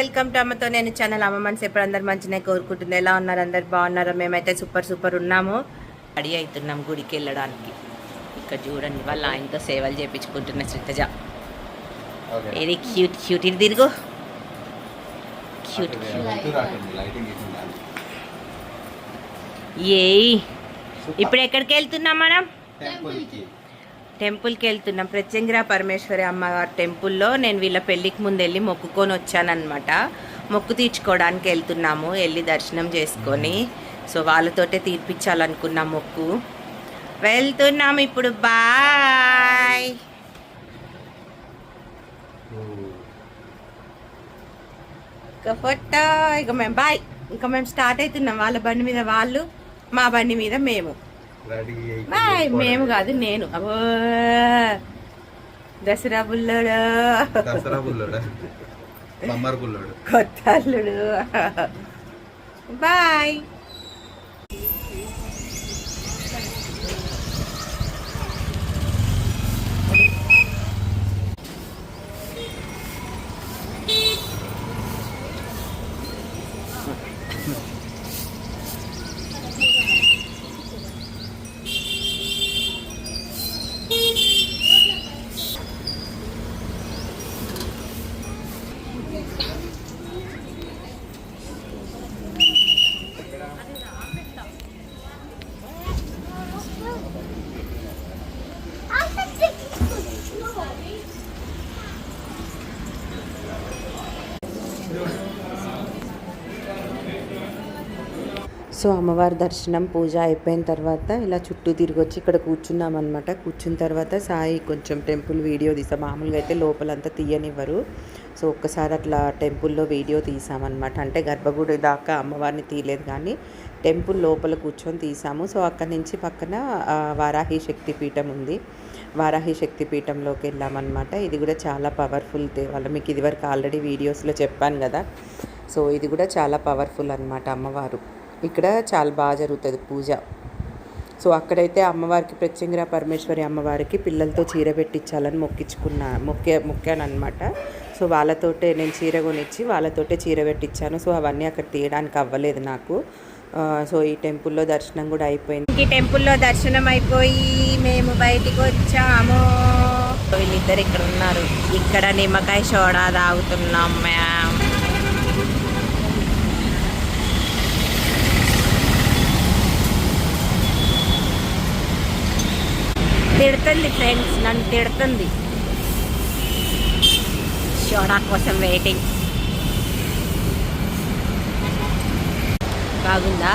Welcome to అమ్మతో నేను channel. అమ్మ మనసు ఎప్పుడు అందరు మంచిగా కోరుకుంటుంది. ఎలా ఉన్నారు అందరు? బాగున్నారో? మేమైతే సూపర్ సూపర్ ఉన్నాము. రెడీ అవుతున్నాం గుడికి వెళ్ళడానికి. ఇక్కడ చూడండి వాళ్ళ ఆయనతో సేవలు చేయించుకుంటున్న శ్రీతజ ఇది క్యూట్ క్యూట్ ఇది తిరుగు. క్యూట్ ఏయ్! ఇప్పుడు ఎక్కడికి వెళ్తున్నాం మనం? టెంపుల్కి వెళ్తున్నాం. ప్రత్యంగిర పరమేశ్వరి అమ్మవారి టెంపుల్లో నేను వీళ్ళ పెళ్ళికి ముందు వెళ్ళి మొక్కుకొని వచ్చానమాట మొక్కు తీర్చుకోవడానికి వెళ్తున్నాము వెళ్ళి దర్శనం చేసుకొని. సో వాళ్ళతోటే తీర్పించాలనుకున్నాం మొక్కు. వెళ్తున్నాం ఇప్పుడు. బాయ్. ఇక ఫోటో ఇక మేము బాయ్. ఇంకా మేము స్టార్ట్ అవుతున్నాం. వాళ్ళ బండి మీద వాళ్ళు మా బండి మీద మేము. మేము కాదు నేను. అబ్బో! దసరా బుల్లోడు. దసరా బుల్లోడు. కొత్త అల్లుడు. బాయ్. సో అమ్మవారి దర్శనం పూజ అయిపోయిన తర్వాత ఇలా చుట్టూ తిరిగి వచ్చి ఇక్కడ కూర్చున్నాం అనమాట కూర్చున్న తర్వాత సాయి కొంచెం టెంపుల్ వీడియో తీసా మామూలుగా అయితే లోపలంతా తీయనివ్వరు. సో ఒక్కసారి అట్లా టెంపుల్లో వీడియో తీసామన్నమాట. అంటే గర్భగుడి దాకా అమ్మవారిని తీయలేదు కానీ టెంపుల్ లోపల కూర్చొని తీసాము. సో అక్కడి నుంచి పక్కన వారాహి శక్తిపీఠం ఉంది. వారాహి శక్తి పీఠంలోకి వెళ్ళామన్నమాట. ఇది కూడా చాలా పవర్ఫుల్ దేవాలయం. మీకు ఇదివరకు ఆల్రెడీ వీడియోస్లో చెప్పాను కదా. సో ఇది కూడా చాలా పవర్ఫుల్ అన్నమాట అమ్మవారు. ఇక్కడ చాలా బాగా జరుగుతుంది పూజ. సో అక్కడైతే అమ్మవారికి ప్రత్యంగిర పరమేశ్వరి అమ్మవారికి పిల్లలతో చీర పెట్టించాలని మొక్కించుకున్నా మొక్కే మొక్కాను అనమాట సో వాళ్ళతోటే నేను చీర కొనిచ్చి వాళ్ళతోటే చీర పెట్టించాను సో అవన్నీ అక్కడ తీయడానికి అవ్వలేదు నాకు. సో ఈ టెంపుల్లో దర్శనం కూడా అయిపోయింది. ఈ టెంపుల్లో దర్శనం అయిపోయి మేము బయటికి వచ్చాము. వీళ్ళిద్దరు ఇక్కడ ఉన్నారు. ఇక్కడ నిమ్మకాయ సోడా తాగుతున్నాం మ్యామ్. తిడుతుంది ఫ్రెండ్స్ నన్ను తిడుతుంది. సోడా కోసం వెయిటింగ్ బాగుందా?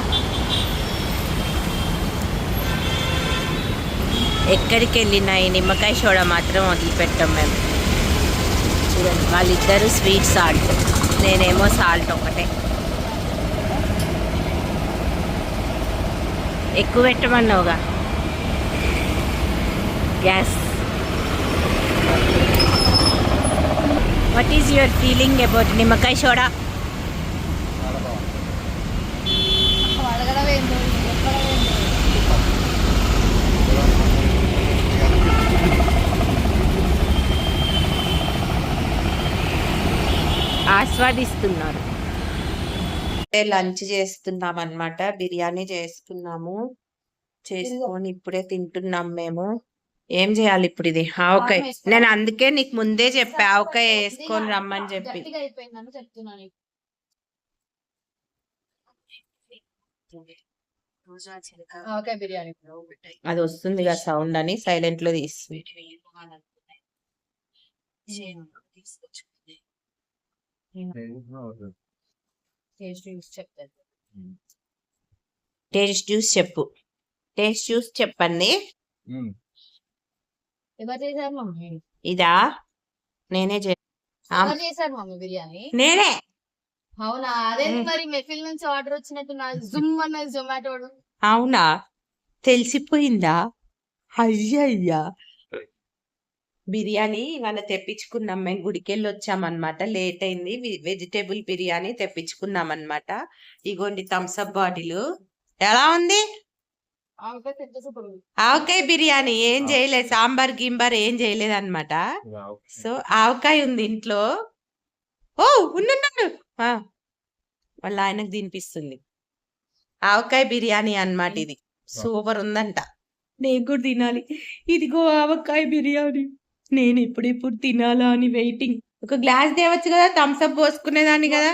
ఎక్కడికి వెళ్ళినా ఈ నిమ్మకాయ సోడా మాత్రం వదిలిపెట్టాం మేము చూడండి వాళ్ళిద్దరూ స్వీట్ సాల్ట్ నేనేమో సాల్ట్ ఒకటే. ఎక్కువ పెట్టమన్నావుగా? Guys what is your feeling about nimmakaya soda? ఆస్వాదిస్తున్నారు. Lunch చేస్తున్నాం అన్నమాట బిర్యానీ చేసుకున్నాము చేసుకొని ఇప్పుడే తింటున్నాం మేము. ఏం చేయాలి ఇప్పుడు ఇది? ఆవకాయ. నేను అందుకే నీకు ముందే చెప్పా. ఆవకాయ వేసుకొని రమ్మని చెప్పి. అది వస్తుంది కదా సౌండ్ అని సైలెంట్లో తీసి. టేస్ట్ చూసి చెప్తాను. టేస్ట్ జ్యూస్ చెప్పు. టేస్ట్ జ్యూస్ చెప్పండి. ఎవరు చేశారు మమ్మీ? ఇదా? నేనే చే ఆ, ఎవరు చేశారు మమ్మీ బిర్యానీ? నేనే. అవునా? అదే. మరి మెఫిల్ నుంచి ఆర్డర్ వచ్చినట్టు నా జుమ్ అన్నది జొమాటో అవునా? తెలిసిపోయిందా? అయ్యయ్యా. బిర్యానీ ఇవాళ తెప్పించుకున్నాం. మేము గుడికి వెళ్ళి వచ్చామన్నమాట. లేట్ అయింది. వెజిటేబుల్ బిర్యానీ తెప్పించుకున్నాం అనమాట ఇగోండి థమ్స్అప్ బాటిల్. ఎలా ఉంది? ఆవకాయ బిర్యానీ ఏం చేయలేదు సాంబార్ గింబార్ ఏం చేయలేదు అనమాట సో ఆవకాయ ఉంది ఇంట్లో. ఓ ఉండు వాళ్ళ ఆయనకు తినిపిస్తుంది. ఆవకాయ బిర్యానీ అన్నమాట ఇది. సూపర్ ఉందంట. నేను కూడా తినాలి. ఇదిగో ఆవకాయ బిర్యానీ. నేను ఇప్పుడిప్పుడు తినాలా అని వెయిటింగ్ ఒక గ్లాస్ తేవచ్చు కదా థమ్స్ అప్ పోసుకునేదాన్ని కదా?